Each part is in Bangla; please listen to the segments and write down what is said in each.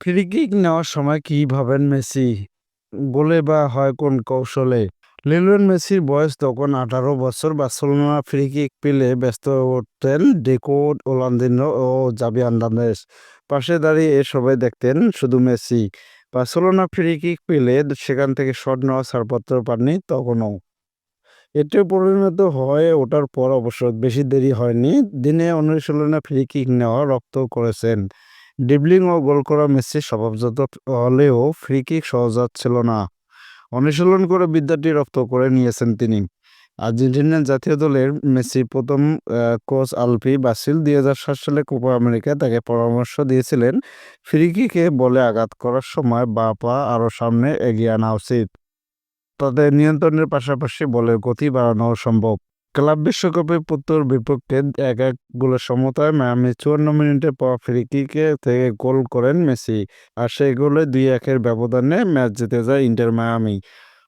ফ্রি কিক নেওয়ার সময় কি ভাবেন মেসি? বলে বা হয় কোন কৌশলে? লিওনেল মেসির বয়স তখন ১৮ বছর। বার্সেলোনা ফ্রি কিক পেলে ব্যস্ত উঠতেন ডিয়েগো রোনালদিনহো ও জাবি হার্নান্দেজ। পাশে দাঁড়িয়ে সবাই দেখতেন শুধু মেসি। বার্সেলোনা ফ্রি কিক পেলে সেখান থেকে শট নেওয়া ছাড়পত্র পাননি তখনও। এতে পরিণত হয়ে ওঠার পর অবশ্য বেশি দেরি হয়নি। দিনে অনুশীলনে ফ্রি কিক নেওয়া রপ্ত করেছেন। ড্রিবলিং ও গোল করা মেসির স্বভাবজাত হলেও ফ্রি কিক সহজাত ছিল না। অনুশীলন করে বিদ্যাটি রপ্ত করে নিয়েছেন তিনি। আর্জেন্টিনা জাতীয় দলের মেসি প্রথম কোচ আলফি বাসিল দুই হাজার সাত সালে কোপা আমেরিকায় তাকে পরামর্শ দিয়েছিলেন ফ্রি কিকে বলে আঘাত করার সময় বা পা আরও সামনে এগিয়ে আনা উচিত। তাদের নিয়ন্ত্রণের পাশাপাশি বলের গতি বাড়ানো সম্ভব। ক্লাব বিশ্বকাপে পুত্তর বিপক্ষে এক এক গোলের সমতায় মায়ামি চুয়ান্ন মিনিটে পাওয়া ফ্রি কিকে থেকে গোল করেন মেসি আর সেই গোলে দুই একের ব্যবধানে ম্যাচ জিতে যায় ইন্টার মায়ামি।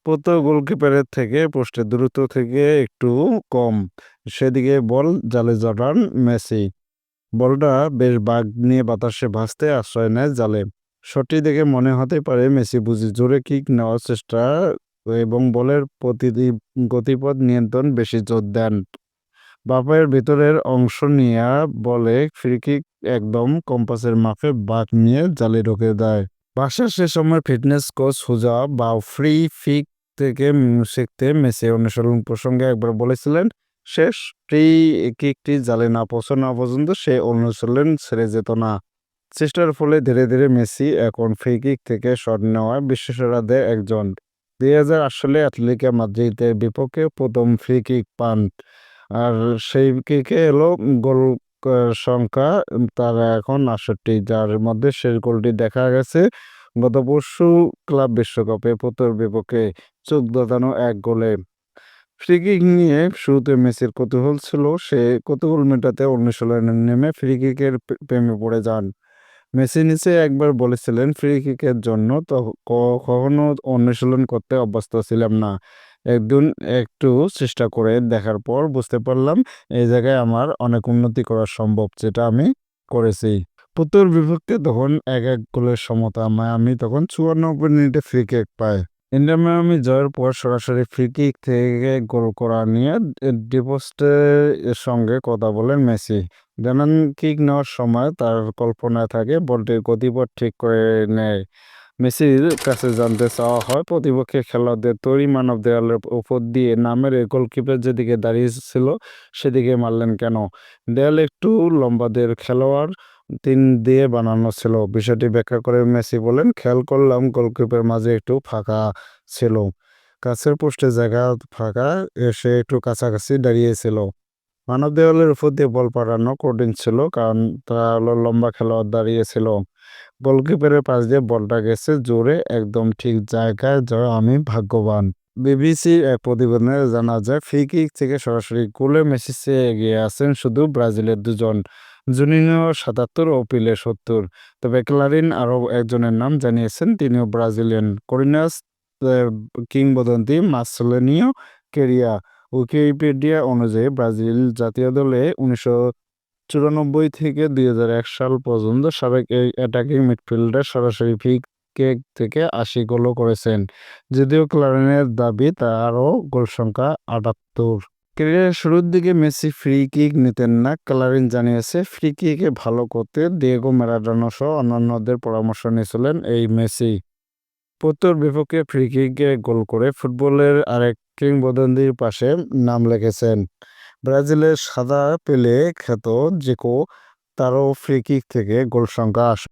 পুত্তর গোলকিপারের থেকে পোস্টের দূরত্ব থেকে একটু কম। সেদিকে বল জালে জড়ান মেসি। বলটা বেশ বাঘ নিয়ে বাতাসে ভাসতে আশ্রয় নেয় জালে। শটটি দেখে মনে হতে পারে মেসি বুঝি জোরে কিক নেওয়ার চেষ্টা এবং বলের প্রতিটি গতিপথ নিয়ন্ত্রণ বেশি জোর দেন। বাপায়ের ভেতরের অংশ নিয়ে বলে ফ্রিকিক একদম কম্পাসের মাপে বাঘ নিয়ে জালে ঢুকে দেয়। বাসার সে সময় ফিটনেস কোচ হুজা বা ফ্রি ফিক থেকে শিখতে মেসি অনুসরণ প্রসঙ্গে একবার বলেছিলেন, শেষ ফ্রি কিকটি জালে না পৌঁছানো পর্যন্ত সে অনুশীলন ছেড়ে যেত না। চেষ্টার ফলে ধীরে ধীরে মেসি এখন ফ্রি কিক থেকে শট নেওয়া বিশেষরাদের একজন। দুই হাজার আট সালে অ্যাথলেটিকা মাদ্রিদের বিপক্ষে প্রথম ফ্রি কিক পান। আর সেই কিকে এলো গোল সংখ্যা, তারা এখন আটষট্টি, যার মধ্যে শেষ গোলটি দেখা গেছে গত পরশু ক্লাব বিশ্বকাপে প্রথম বিপক্ষে চোখ দাঁতানো এক গোলে। ফ্রি কিক নিয়ে শুরুতে মেসির কৌতূহল ছিল, সে কৌতূহল মেটাতে অনুশীলনে নেমে ফ্রি কিকের প্রেমে পড়ে যান। মেসি নিচে একবার বলেছিলেন, ফ্রি কিকের জন্য তো কখনো অনুশীলন করতে অভ্যস্ত ছিলাম না। একদিন একটু চেষ্টা করে দেখার পর বুঝতে পারলাম, এই জায়গায় আমার অনেক উন্নতি করা সম্ভব যেটা আমি করেছি। পুতুর বিভক্তি তখন এক এক গোলের সমতা আমি তখন চুয়ান্ন মিনিটে ফ্রি কিক পাই ইন্ডিয়ান মায়ামি জয়ের পর সরাসরি ফ্রি কিক থেকে গোল করা নিয়ে ডিপোস্টের সঙ্গে কথা বলেন মেসি। জানান কিক নেওয়ার সময় তার কল্পনায় থাকে বলটির গতিপথ ঠিক করে নেয়। মেসির কাছে জানতে চাওয়া হয়, প্রতিপক্ষের খেলোয়াড়দের তৈরি মানব দেয়ালের উপর দিয়ে নামের গোলকিপার যেদিকে দাঁড়িয়েছিল, সেদিকে মারলেন কেন? দেয়াল একটু লম্বাদের খেলোয়াড় তিন দিয়ে বানানো ছিল। বিষয়টি ব্যাখ্যা করে মেসি বলেন, খেয়াল করলাম গোলকিপার মাঝে একটু ফাঁকা ছিল। কাছের পোস্টে জায়গা ফাঁকা, এসে একটু কাছাকাছি দাঁড়িয়েছিল মানব দেওয়ালের উপর দিয়ে বল পাঠানো কঠিন ছিল, কারণ তারা হলো লম্বা খেলোয়াড় দাঁড়িয়েছিল গোলকিপারের পাশ দিয়ে বলটা গেছে জোরে, একদম ঠিক জায়গায়, যা আমি ভাগ্যবান। বিবিসির এক প্রতিবেদনে জানা যায়, ফ্রি কিক থেকে সরাসরি গোলে মেসি এগিয়ে আছেন শুধু ব্রাজিলের দুজন। জুনিনিও সাতাত্তর ও পিলে সত্তর। তবে ক্লারিন আরও একজনের নাম জানিয়েছেন, তিনিও ব্রাজিলিয়ান করিনাস কিংবদন্তি মার্সেলেনিও কেরিয়া। উইকিপিডিয়া অনুযায়ী ব্রাজিল জাতীয় দলে উনিশশো চুরানব্বই থেকে দুই হাজার এক সাল পর্যন্ত সাবেক এই অ্যাটাকিং মিডফিল্ডার সরাসরি ফ্রি কেক থেকে আশি গোলও করেছেন। যদিও ক্লারিনের দাবি, তারও গোল সংখ্যা আটাত্তর। ক্যারিয়ারের শুরুর দিকে মেসি ফ্রি কিক নিতেন না। ক্লারিন জানিয়েছে ফ্রি কিকে ভালো করতে দিয়েগো ম্যারাডোনা সহ অন্যান্যদের পরামর্শ নিয়েছিলেন এই মেসি। পুত্তর বিপক্ষে ফ্রি কিকে গোল করে ফুটবলের আরেক কিংবদন্তির পাশে নাম লিখেছেন। ব্রাজিলের সাদা পেলে খ্যাত জেকো, তারও ফ্রি কিক থেকে গোল সংখ্যা